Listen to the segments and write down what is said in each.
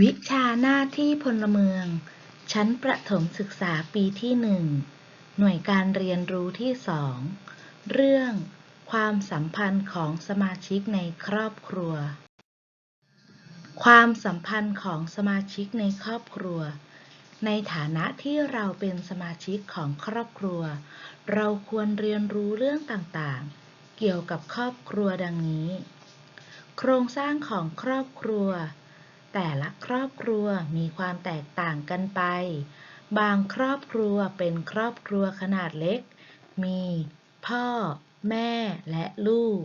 วิชาหน้าที่พลเมือง ชั้นประถมศึกษาปีที่หนึ่งหน่วยการเรียนรู้ที่สองเรื่องความสัมพันธ์ของสมาชิกในครอบครัว ความสัมพันธ์ของสมาชิกในครอบครัว ในฐานะที่เราเป็นสมาชิกของครอบครัว เราควรเรียนรู้เรื่องต่างๆ เกี่ยวกับครอบครัวดังนี้ โครงสร้างของครอบครัว แต่ละครอบครัวมีความแตกต่างกันไป บางครอบครัวเป็นครอบครัวขนาดเล็ก มี พ่อ แม่และลูก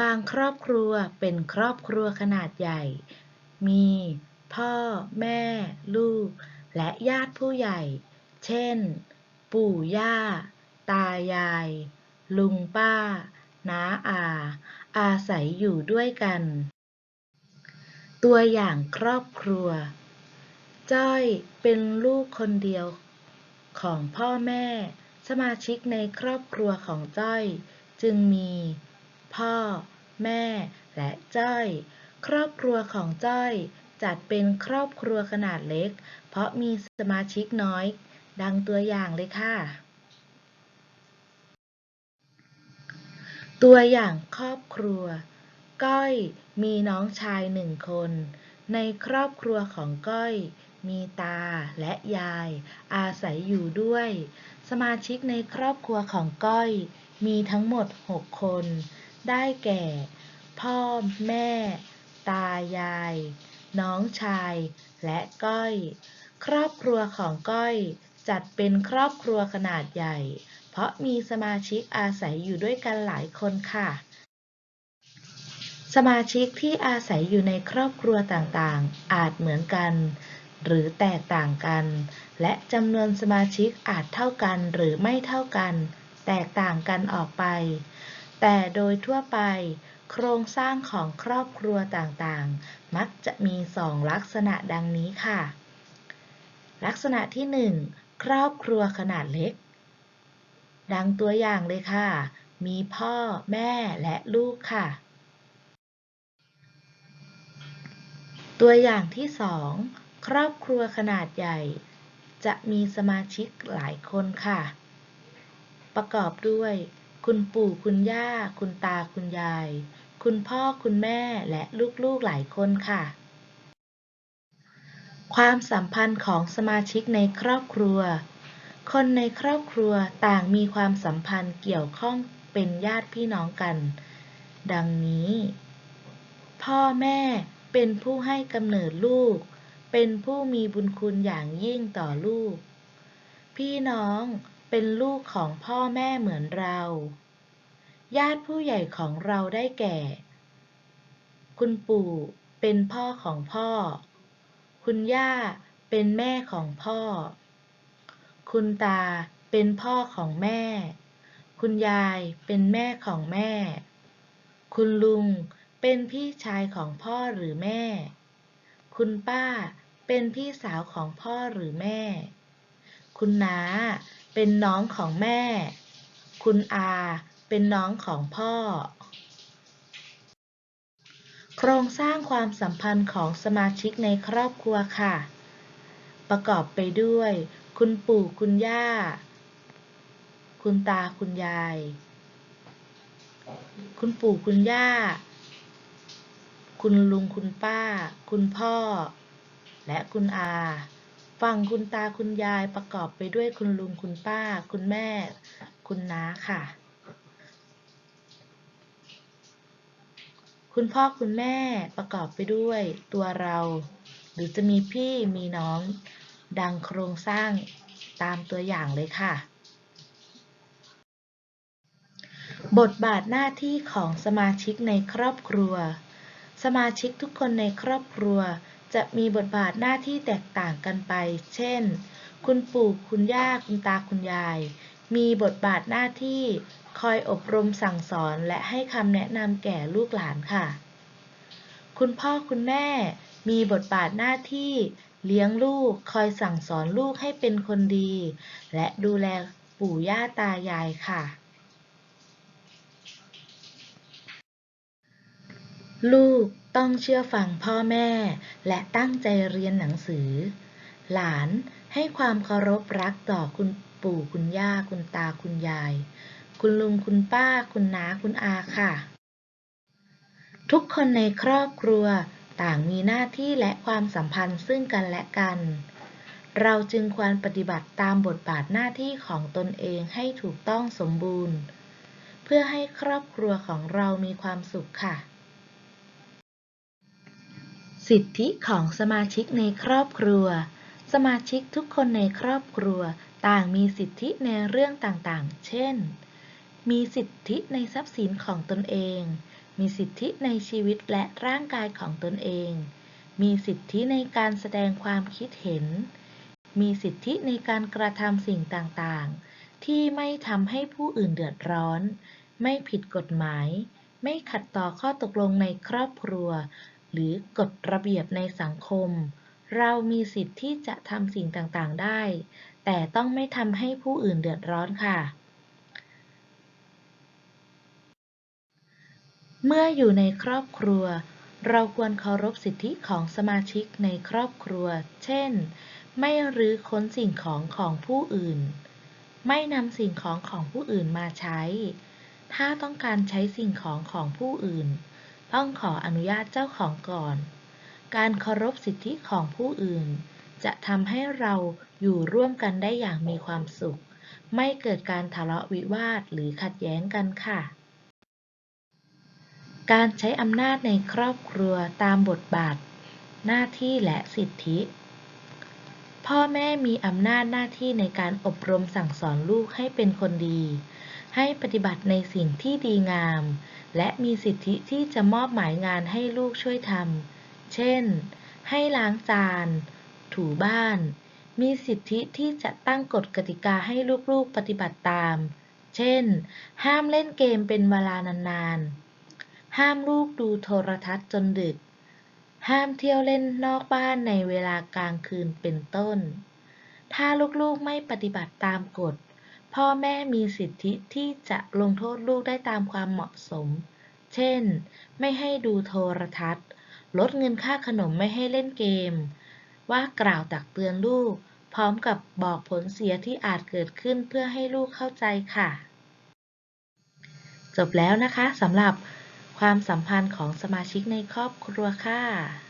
บางครอบครัวเป็นครอบครัวขนาดใหญ่ มี พ่อ แม่ ลูก และญาติผู้ใหญ่ เช่น ปู่ย่า ตายาย ลุงป้า น้าอา อาศัยอยู่ด้วยกัน ตัวอย่างครอบครัว จ้อยเป็นลูกคนเดียวของพ่อแม่ สมาชิกในครอบครัวของจ้อย จึงมี พ่อ แม่ และจ้อย ครอบครัวของจ้อยจัดเป็นครอบครัวขนาดเล็ก เพราะมีสมาชิกน้อย ดังตัวอย่างเลยค่ะ ตัวอย่างครอบครัว ก้อยมีน้องชายหนึ่งคน ในครอบครัวของก้อย มีตาและยาย อาศัยอยู่ด้วย สมาชิกในครอบครัวของก้อย มีทั้งหมดหกคน ได้แก่ พ่อแม่ ตายาย น้องชาย และก้อย ครอบครัวของก้อยจัดเป็นครอบครัวขนาดใหญ่ เพราะมีสมาชิกอาศัยอยู่ด้วยกันหลายคนค่ะ สมาชิกที่อาศัยอยู่ในครอบครัวต่างๆ อาจเหมือนกัน หรือแตกต่างกัน และจำนวนสมาชิกอาจเท่ากันหรือไม่เท่ากัน แตกต่างกันออกไป แต่โดยทั่วไป โครงสร้างของครอบครัวต่างๆ มักจะมีสองลักษณะดังนี้ค่ะ ลักษณะที่หนึ่งครอบครัวขนาดเล็ก ดังตัวอย่างเลยค่ะ มีพ่อแม่และลูกค่ะ ตัวอย่างที่สองครอบครัวขนาดใหญ่ จะมีสมาชิกหลายคนค่ะ ประกอบด้วย คุณปู่คุณย่า คุณตาคุณยาย คุณพ่อคุณแม่และลูกๆหลายคนค่ะ ความสัมพันธ์ของสมาชิกในครอบครัว คนในครอบครัวต่างมีความสัมพันธ์เกี่ยวข้องเป็นญาติพี่น้องกัน ดังนี้ พ่อแม่ เป็นผู้ให้กำเนิดลูก เป็นผู้มีบุญคุณอย่างยิ่งต่อลูก พี่น้องเป็นลูกของพ่อแม่เหมือนเรา ญาติผู้ใหญ่ของเราได้แก่ คุณปู่เป็นพ่อของพ่อ คุณย่าเป็นแม่ของพ่อ คุณตาเป็นพ่อของแม่ คุณยายเป็นแม่ของแม่ คุณลุง เป็นพี่ชายของพ่อหรือแม่ คุณป้า เป็นพี่สาวของพ่อหรือแม่ คุณน้า เป็นน้องของแม่ คุณอา เป็นน้องของพ่อ โครงสร้างความสัมพันธ์ของสมาชิกในครอบครัวค่ะ ประกอบไปด้วย คุณปู่คุณย่า คุณตาคุณยาย คุณปู่คุณย่า คุณลุงคุณป้า คุณพ่อ และคุณอา ฝั่งคุณตาคุณยายประกอบไปด้วยคุณลุงคุณป้า คุณแม่ คุณน้าค่ะ คุณพ่อคุณแม่ประกอบไปด้วยตัวเรา หรือจะมีพี่มีน้องดังโครงสร้างตามตัวอย่างเลยค่ะ บทบาทหน้าที่ของสมาชิกในครอบครัว สมาชิกทุกคนในครอบครัว จะมีบทบาทหน้าที่แตกต่างกันไป เช่น คุณปู่คุณย่าคุณตาคุณยาย มีบทบาทหน้าที่คอยอบรมสั่งสอนและให้คำแนะนำแก่ลูกหลานค่ะ คุณพ่อคุณแม่ มีบทบาทหน้าที่เลี้ยงลูกคอยสั่งสอนลูกให้เป็นคนดี และดูแลปู่ย่าตายายค่ะ ลูกต้องเชื่อฟังพ่อแม่ และตั้งใจเรียนหนังสือ หลานให้ความเคารพรักต่อคุณปู่คุณย่าคุณตาคุณยาย คุณลุงคุณป้าคุณน้าคุณอาค่ะ ทุกคนในครอบครัวต่างมีหน้าที่และความสัมพันธ์ซึ่งกันและกัน เราจึงควรปฏิบัติตามบทบาทหน้าที่ของตนเองให้ถูกต้องสมบูรณ์ เพื่อให้ครอบครัวของเรามีความสุขค่ะ สิทธิของสมาชิกในครอบครัว สมาชิกทุกคนในครอบครัวต่างมีสิทธิในเรื่องต่างๆ เช่น มีสิทธิในทรัพย์สินของตนเอง มีสิทธิในชีวิตและร่างกายของตนเอง มีสิทธิในการแสดงความคิดเห็น มีสิทธิในการกระทำสิ่งต่างๆ ที่ไม่ทำให้ผู้อื่นเดือดร้อน ไม่ผิดกฎหมาย ไม่ขัดต่อข้อตกลงในครอบครัว หรือกฎระเบียบในสังคม เรามีสิทธิ์ที่จะทำสิ่งต่างๆได้ แต่ต้องไม่ทำให้ผู้อื่นเดือดร้อนค่ะ เมื่ออยู่ในครอบครัว เราควรเคารพสิทธิของสมาชิกในครอบครัว เช่น ไม่รื้อค้นสิ่งของของผู้อื่น ไม่นำสิ่งของของผู้อื่นมาใช้ ถ้าต้องการใช้สิ่งของของผู้อื่น ต้องขออนุญาตเจ้าของก่อน การเคารพสิทธิของผู้อื่น จะทำให้เราอยู่ร่วมกันได้อย่างมีความสุข ไม่เกิดการทะเลาะวิวาทหรือขัดแย้งกันค่ะ การใช้อำนาจในครอบครัวตามบทบาท หน้าที่และสิทธิพ่อแม่มีอำนาจหน้าที่ในการอบรมสั่งสอนลูกให้เป็นคนดี ให้ปฏิบัติในสิ่งที่ดีงาม และมีสิทธิที่จะมอบหมายงานให้ลูกช่วยทำ เช่น ให้ล้างจาน ถูบ้าน มีสิทธิที่จะตั้งกฎกติกาให้ลูกๆปฏิบัติตาม เช่น ห้ามเล่นเกมเป็นเวลานานๆ ห้ามลูกดูโทรทัศน์จนดึก ห้ามเที่ยวเล่นนอกบ้านในเวลากลางคืนเป็นต้น ถ้าลูกๆไม่ปฏิบัติตามกฎ พ่อแม่มีสิทธิที่จะลงโทษลูกได้ตามความเหมาะสม เช่น ไม่ให้ดูโทรทัศน์ ลดเงินค่าขนมไม่ให้เล่นเกม ว่ากล่าวตักเตือนลูก พร้อมกับบอกผลเสียที่อาจเกิดขึ้นเพื่อให้ลูกเข้าใจค่ะ จบแล้วนะคะสำหรับความสัมพันธ์ของสมาชิกในครอบครัวค่ะ